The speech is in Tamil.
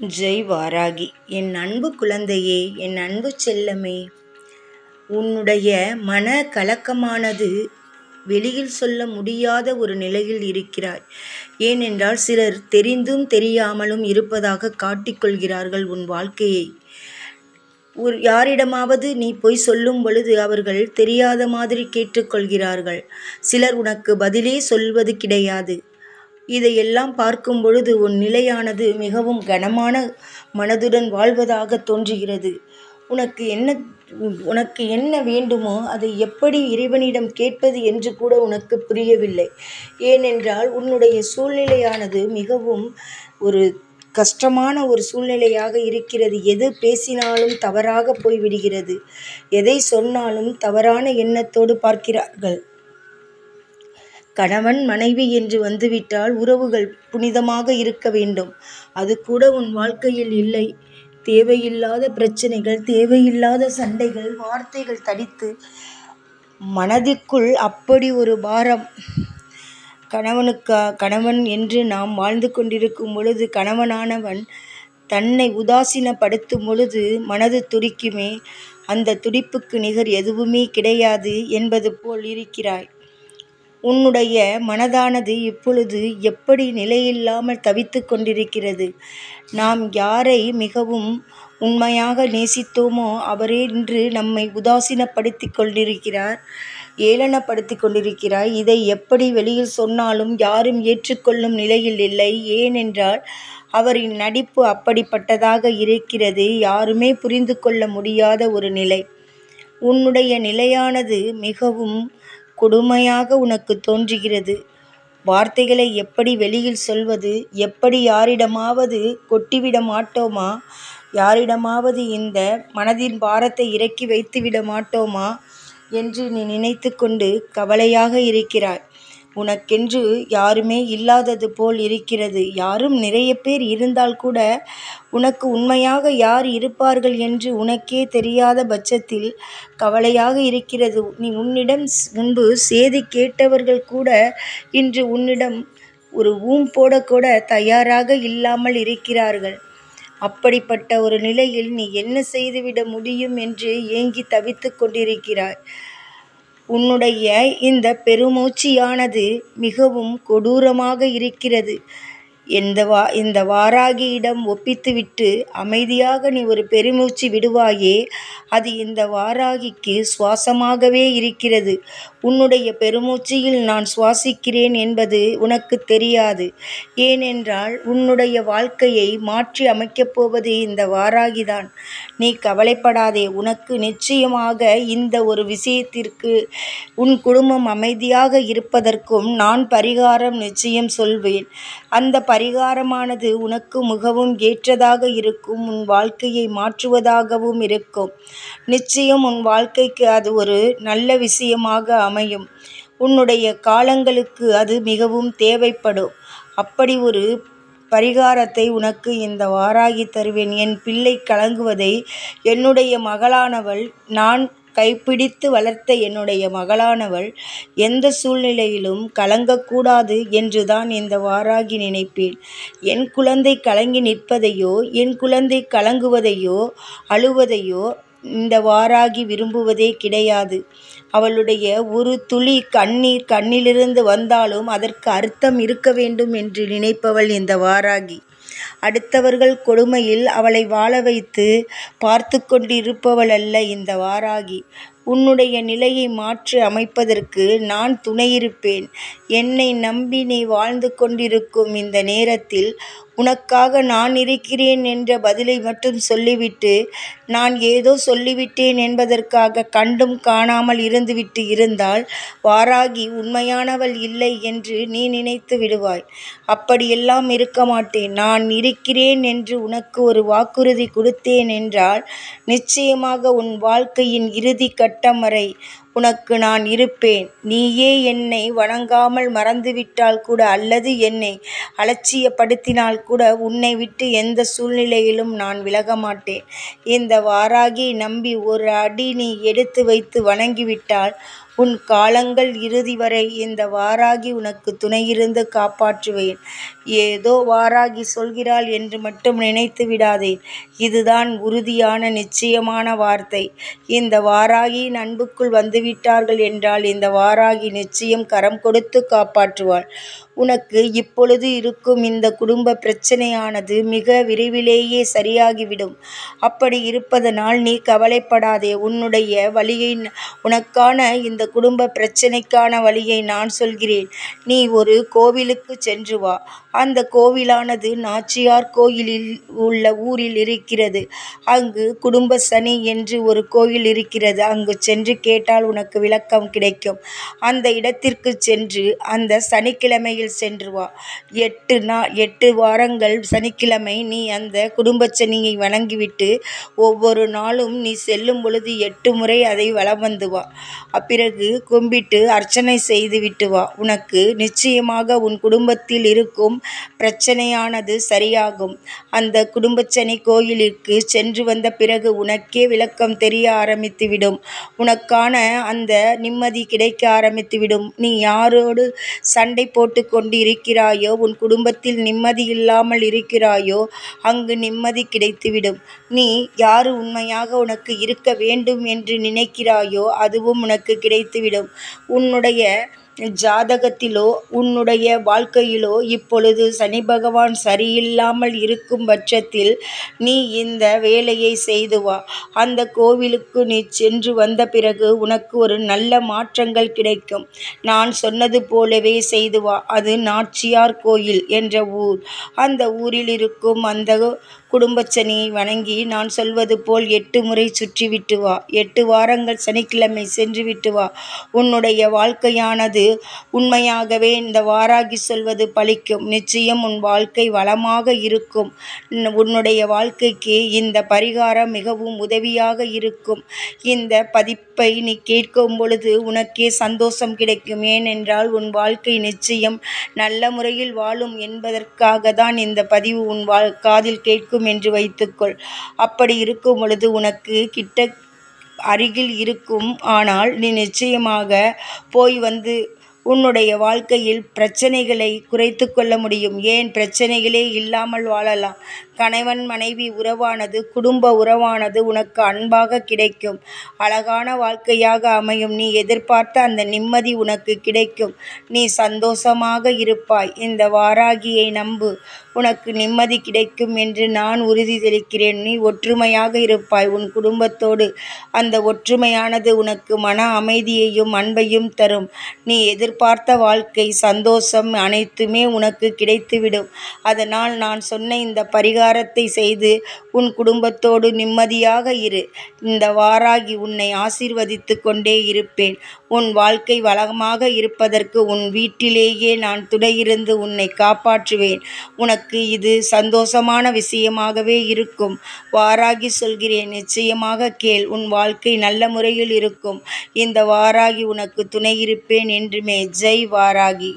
ஜெய் வாராகி என் அன்பு குழந்தையே என் அன்பு செல்லமே. உன்னுடைய மன கலக்கமானது வெளியில் சொல்ல முடியாத ஒரு நிலையில் இருக்கிறாய் ஏனென்றால் சிலர் தெரிந்தும் தெரியாமலும் இருப்பதாக காட்டிக்கொள்கிறார்கள் உன் வாழ்க்கையை. ஒரு யாரிடமாவது நீ போய் சொல்லும் பொழுது அவர்கள் தெரியாத மாதிரி கேட்டுக்கொள்கிறார்கள் சிலர் உனக்கு பதிலே சொல்வது கிடையாது. இதையெல்லாம் பார்க்கும் பொழுது உன் நிலையானது மிகவும் கனமான மனதுடன் வாழ்வதாக தோன்றுகிறது. உனக்கு என்ன உனக்கு என்ன வேண்டுமோ அதை எப்படி இறைவனிடம் கேட்பது என்று கூட உனக்கு புரியவில்லை. ஏனென்றால் உன்னுடைய சூழ்நிலையானது மிகவும் ஒரு கஷ்டமான ஒரு சூழ்நிலையாக இருக்கிறது. எது பேசினாலும் தவறாக போய்விடுகிறது. எதை சொன்னாலும் தவறான எண்ணத்தோடு பார்க்கிறார்கள். கணவன் மனைவி என்று வந்துவிட்டால் உறவுகள் புனிதமாக இருக்க வேண்டும். அது கூட உன் வாழ்க்கையில் இல்லை. தேவையில்லாத பிரச்சனைகள் தேவையில்லாத சண்டைகள் வார்த்தைகள் தடித்து மனதிற்குள் அப்படி ஒரு பாரம். கணவனுக்கா கணவன் என்று நாம் வாழ்ந்து கொண்டிருக்கும் பொழுது கணவனானவன் தன்னை உதாசீனப்படுத்தும் பொழுது மனது துடிக்குமே. அந்த துடிப்புக்கு நிகர் எதுவுமே கிடையாது என்பது போல் இருக்கிறாய். உன்னுடைய மனதானது இப்பொழுது எப்படி நிலையில்லாமல் தவித்து கொண்டிருக்கிறது? நாம் யாரை மிகவும் உண்மையாக நேசித்தோமோ அவரே இன்று நம்மை உதாசீனப்படுத்தி கொண்டிருக்கிறார் ஏளனப்படுத்தி கொண்டிருக்கிறார். இதை எப்படி வெளியில் சொன்னாலும் யாரும் ஏற்றுக்கொள்ளும் நிலையில் இல்லை. ஏனென்றால் அவரின் நடிப்பு அப்படிப்பட்டதாக இருக்கிறது. யாருமே புரிந்து கொள்ள முடியாத ஒரு நிலை. உன்னுடைய நிலையானது மிகவும் கொடுமையாக உனக்கு தோன்றுகிறது. வார்த்தைகளை எப்படி வெளியில் சொல்வது? எப்படி யாரிடமாவது கொட்டிவிட மாட்டோமா? யாரிடமாவது இந்த மனதின் பாரத்தை இறக்கி வைத்துவிட மாட்டோமா? என்று நீ நினைத்து கொண்டு கவலையாக இருக்கிறாய். உனக்கென்று யாருமே இல்லாதது போல் இருக்கிறது. யாரும் நிறைய பேர் இருந்தால் கூட உனக்கு உண்மையாக யார் இருப்பார்கள் என்று உனக்கே தெரியாத பட்சத்தில் கவலையாக இருக்கிறது. நீ உன்னிடம் முன்பு சேதி கேட்டவர்கள் கூட இன்று உன்னிடம் ஒரு ஊம் போடக்கூட தயாராக இல்லாமல் இருக்கிறார்கள். அப்படிப்பட்ட ஒரு நிலையில் நீ என்ன செய்துவிட முடியும் என்று ஏங்கி தவித்து கொண்டிருக்கிறாய். உன்னுடைய இந்த பெருமூச்சியானது மிகவும் கொடூரமாக இருக்கிறது. இந்த வா இந்த வாராகியிடம் ஒப்பித்துவிட்டு அமைதியாக நீ ஒரு பெருமூச்சு விடுவாயே அது இந்த வாராகிக்கு சுவாசமாகவே இருக்கிறது. உன்னுடைய பெருமூச்சியில் நான் சுவாசிக்கிறேன் என்பது உனக்கு தெரியாது. ஏனென்றால் உன்னுடைய வாழ்க்கையை மாற்றி அமைக்கப் போவது இந்த வாராகிதான். நீ கவலைப்படாதே உனக்கு நிச்சயமாக இந்த ஒரு விஷயத்திற்கு உன் குடும்பம் அமைதியாக இருப்பதற்கும் நான் பரிகாரம் நிச்சயம் சொல்வேன். அந்த பரிகாரமானது உனக்கு மிகவும் ஏற்றதாக இருக்கும் உன் வாழ்க்கையை மாற்றுவதாகவும் இருக்கும். நிச்சயம் உன் வாழ்க்கைக்கு அது ஒரு நல்ல விஷயமாக அமையும். உன்னுடைய காலங்களுக்கு அது மிகவும் தேவைப்படும். அப்படி ஒரு பரிகாரத்தை உனக்கு இந்த வாராகி தருவேன். என் பிள்ளை கலங்குவதை என்னுடைய மகளானவள் நான் கைப்பிடித்து வளர்த்த என்னுடைய மகளானவள் எந்த சூழ்நிலையிலும் கலங்கக்கூடாது என்றுதான் இந்த வாராகி நினைப்பேன். என் குழந்தை கலங்கி நிற்பதையோ என் குழந்தை கலங்குவதையோ அழுவதையோ இந்த வாராகி விரும்புவதே கிடையாது. அவளுடைய ஒரு துளி கண்ணீர் கண்ணிலிருந்து வந்தாலும் அதற்கு அர்த்தம் இருக்க வேண்டும் என்று நினைப்பவள் இந்த வாராகி. அடுத்தவர்கள் கொடுமையில் அவளை வாழ வைத்து பார்த்து கொண்டிருப்பவள் அல்ல இந்த வாராகி. உன்னுடைய நிலையை மாற்றி அமைப்பதற்கு நான் துணையிருப்பேன். என்னை நம்பி நீ வாழ்ந்து கொண்டிருக்கும் இந்த நேரத்தில் உனக்காக நான் இருக்கிறேன் என்ற பதிலை மட்டும் சொல்லிவிட்டு நான் ஏதோ சொல்லிவிட்டேன் என்பதற்காக கண்டும் காணாமல் இருந்துவிட்டு இருந்தால் வாராகி உண்மையானவள் இல்லை என்று நீ நினைத்து விடுவாய். அப்படியெல்லாம் இருக்க மாட்டேன். நான் இருக்கிறேன் என்று உனக்கு ஒரு வாக்குறுதி கொடுத்தேன் என்றால் நிச்சயமாக உன் வாழ்க்கையின் இறுதி கட்டம் வரை உனக்கு நான் இருப்பேன். நீயே என்னை வணங்காமல் மறந்துவிட்டால் கூட அல்லது என்னை அலட்சியப்படுத்தினால் கூட உன்னை விட்டு எந்த சூழ்நிலையிலும் நான் விலக மாட்டேன் இந்த வாராகி நம்பி ஒரு அடி நீ எடுத்து வைத்து வணங்கிவிட்டால் உன் காலங்கள் இறுதி வரை இந்த வாராகி உனக்கு துணையிருந்து காப்பாற்றுவேன். ஏதோ வாராகி சொல்கிறாள் என்று மட்டும் நினைத்து விடாதே. இதுதான் உறுதியான நிச்சயமான வார்த்தை. இந்த வாராகியின் அன்புக்குள் வந்துவிட்டார்கள் என்றால் இந்த வாராகி நிச்சயம் கரம் கொடுத்து காப்பாற்றுவாள். உனக்கு இப்பொழுது இருக்கும் இந்த குடும்ப பிரச்சனையானது மிக விரைவிலேயே சரியாகிவிடும். அப்படி இருப்பதனால் நீ கவலைப்படாதே. உன்னுடைய வழியை உனக்கான இந்த குடும்ப பிரச்சனைக்கான வழியை நான் சொல்கிறேன். நீ ஒரு கோவிலுக்கு சென்று வா. அந்த கோவிலானது நாச்சியார் கோயிலில் உள்ள ஊரில் இருக்கிறது. அங்கு குடும்ப சனி என்று ஒரு கோயில் இருக்கிறது. அங்கு சென்று கேட்டால் உனக்கு விளக்கம் கிடைக்கும். அந்த இடத்திற்குச் சென்று அந்த சனிக்கிழமையில் சென்று வா. எட்டு நா எட்டு வாரங்கள் சனிக்கிழமை நீ அந்த குடும்பச்சனியை வணங்கிவிட்டு ஒவ்வொரு நாளும் நீ செல்லும் பொழுது எட்டு முறை அதை வலம் வந்து வா. அப்பிறகு கும்பிட்டு அர்ச்சனை செய்துவிட்டு வா. உனக்கு நிச்சயமாக உன் குடும்பத்தில் இருக்கும் பிரச்சனையானது சரியாகும். அந்த குடும்பச்சனி கோயிலிற்கு சென்று வந்த பிறகு உனக்கே விளக்கம் தெரிய ஆரம்பித்துவிடும். உனக்கான அந்த நிம்மதி கிடைக்க ஆரம்பித்துவிடும். நீ யாரோடு சண்டை போட்டுக் கொண்டு இருக்கிறாயோ உன் குடும்பத்தில் நிம்மதியில்லாமல் இருக்கிறாயோ அங்கு நிம்மதி கிடைத்துவிடும். நீ யாரு உண்மையாக உனக்கு இருக்க வேண்டும் என்று நினைக்கிறாயோ அதுவும் உனக்கு கிடைத்துவிடும். உன்னுடைய ஜாதகத்திலோ உன்னுடைய வாழ்க்கையிலோ இப்பொழுது சனிபகவான் சரியில்லாமல் இருக்கும் பட்சத்தில் நீ இந்த வேலையை செய்து வா. அந்த கோவிலுக்கு நீ சென்று வந்த பிறகு உனக்கு ஒரு நல்ல மாற்றங்கள் கிடைக்கும். நான் சொன்னது போலவே செய்து வா. அது நாச்சியார் கோயில் என்ற ஊர். அந்த ஊரில் இருக்கும் அந்த குடும்பச்சனியை வணங்கி நான் சொல்வது போல் எட்டு முறை சுற்றிவிட்டு வா. எட்டு வாரங்கள் சனிக்கிழமை சென்றுவிட்டு வா. உன்னுடைய வாழ்க்கையானது உண்மையாகவே இந்த வாராகி சொல்வது பலிக்கும். நிச்சயம் உன் வாழ்க்கை வளமாக இருக்கும். உன்னுடைய வாழ்க்கைக்கு இந்த பரிகாரம் மிகவும் உதவியாக இருக்கும். இந்த பதிப்பை நீ கேட்கும் பொழுது உனக்கே சந்தோஷம் கிடைக்கும். ஏனென்றால் உன் வாழ்க்கை நிச்சயம் நல்ல முறையில் வாழும் என்பதற்காக தான் இந்த பதிவு உன் காதில் கேட்கும் என்று வைத்துக்கொள். அப்படி இருக்கும் பொழுது உனக்கு கிட்ட அருகில் இருக்கும். ஆனால் நீ நிச்சயமாக போய் வந்து உன்னுடைய வாழ்க்கையில் பிரச்சனைகளை குறைத்து கொள்ள முடியும். ஏன் பிரச்சனைகளே இல்லாமல் வாழலாம். கணவன் மனைவி உறவானது குடும்ப உறவானது உனக்கு அன்பாக கிடைக்கும். அழகான வாழ்க்கையாக அமையும். நீ எதிர்பார்த்த அந்த நிம்மதி உனக்கு கிடைக்கும். நீ சந்தோஷமாக இருப்பாய். இந்த வாராகியை நம்பு. உனக்கு நிம்மதி கிடைக்கும் என்று நான் உறுதி தெளிக்கிறேன் நீ ஒற்றுமையாக இருப்பாய் உன் குடும்பத்தோடு. அந்த ஒற்றுமையானது உனக்கு மன அமைதியையும் அன்பையும் தரும். நீ எதிர்பார்த்த வாழ்க்கை சந்தோஷம் அனைத்துமே உனக்கு கிடைத்துவிடும். அதனால் நான் சொன்ன இந்த பரிகாரத்தை செய்து உன் குடும்பத்தோடு நிம்மதியாக இரு. இந்த வாராகி உன்னை ஆசீர்வதித்து கொண்டே இருப்பேன். உன் வாழ்க்கை வளமாக இருப்பதற்கு உன் வீட்டிலேயே நான் துணையிருந்து உன்னை காப்பாற்றுவேன். உனக்கு இது சந்தோஷமான விஷயமாகவே இருக்கும். வாராகி சொல்கிறேன் நிச்சயமாக கேள். உன் வாழ்க்கை நல்ல முறையில் இருக்கும். இந்த வாராகி உனக்கு துணை இருப்பேன் என்றுமே. ஜெய் வாராகி.